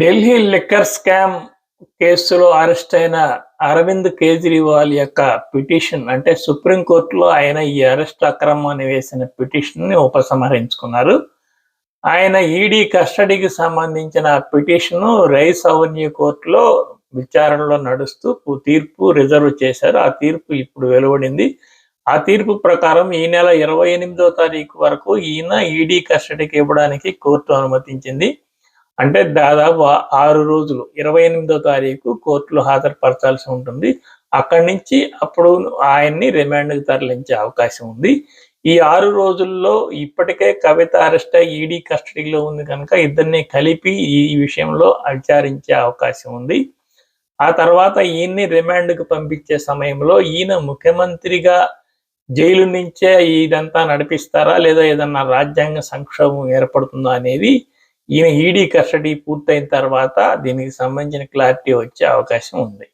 Delhi liquor scam కేసులో arrest అయిన అరవింద్ కేజ్రీవాల్ యొక్క పిటిషన్ అంటే సుప్రీంకోర్టులో ఆయన ఈ అరెస్ట్ అక్రమాన్ని వేసిన పిటిషన్ని ఉపసంహరించుకున్నారు. ఆయన ఈడీ కస్టడీకి సంబంధించిన పిటిషన్ రైస్ అవెన్యూ కోర్టులో విచారణలో నడుస్తూ తీర్పు రిజర్వ్ చేశారు. ఆ తీర్పు ఇప్పుడు వెలువడింది. ఆ తీర్పు ప్రకారం ఈ నెల ఇరవై ఎనిమిదో తారీఖు వరకు ఈయన ఈడీ కస్టడీకి ఇవ్వడానికి కోర్టు అనుమతించింది. అంటే దాదాపు ఆరు రోజులు ఇరవై ఎనిమిదో తారీఖు కోర్టులో హాజరుపరచాల్సి ఉంటుంది. అక్కడి నుంచి అప్పుడు ఆయన్ని రిమాండ్కి తరలించే అవకాశం ఉంది. ఈ ఆరు రోజుల్లో ఇప్పటికే కవిత అరెస్ట్ అయ్యి ఈడీ కస్టడీలో ఉంది కనుక ఇద్దరిని కలిపి ఈ విషయంలో విచారించే అవకాశం ఉంది. ఆ తర్వాత ఈయన్ని రిమాండ్కి పంపించే సమయంలో ఈయన ముఖ్యమంత్రిగా జైలు నుంచే ఇదంతా నడిపిస్తారా లేదా ఏదన్నా రాజ్యాంగ సంక్షోభం ఏర్పడుతుందా అనేది ఈయన ఈడీ కస్టడీ పూర్తయిన తర్వాత దీనికి సంబంధించిన క్లారిటీ వచ్చే అవకాశం ఉంది.